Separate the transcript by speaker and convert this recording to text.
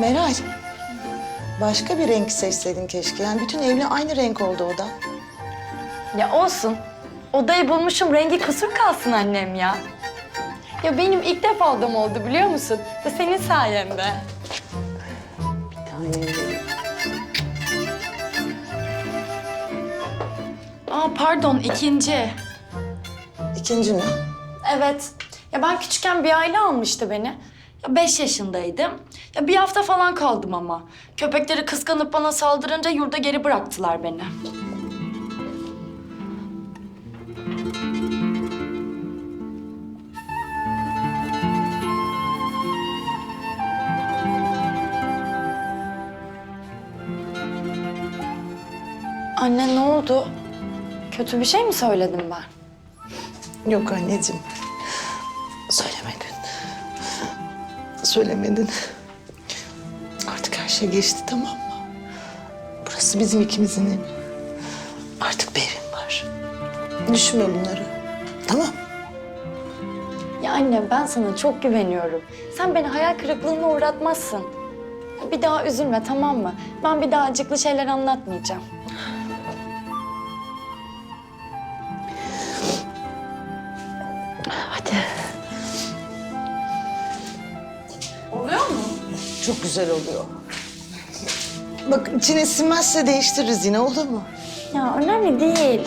Speaker 1: Meral. Başka bir renk seçseydin keşke. Yani bütün evle aynı renk oldu oda.
Speaker 2: Ya olsun. Odayı bulmuşum rengi kusur kalsın annem ya. Ya benim ilk defa odam oldu biliyor musun? Ve senin sayende.
Speaker 1: Yani
Speaker 2: Aa pardon ikinci.
Speaker 1: ikinci mi?
Speaker 2: Evet. Ya ben küçükken bir aile almıştı beni. Ya beş yaşındaydım. Ya bir hafta falan kaldım ama. Köpekleri kıskanıp bana saldırınca yurda geri bıraktılar beni. Anne ne oldu? Kötü bir şey mi söyledim ben?
Speaker 1: Yok anneciğim. Söylemedin. Söylemedin. Artık her şey geçti tamam mı? Burası bizim ikimizin evi. Artık bir evim var. Düşünme bunları. Tamam.
Speaker 2: Ya anne ben sana çok güveniyorum. Sen beni hayal kırıklığına uğratmazsın. Bir daha üzülme tamam mı? Ben bir daha acıklı şeyler anlatmayacağım.
Speaker 1: Hadi.
Speaker 2: Oluyor mu?
Speaker 1: Çok güzel oluyor. Bak içine sinmezse değiştiririz yine olur mu?
Speaker 2: Ya önemli değil.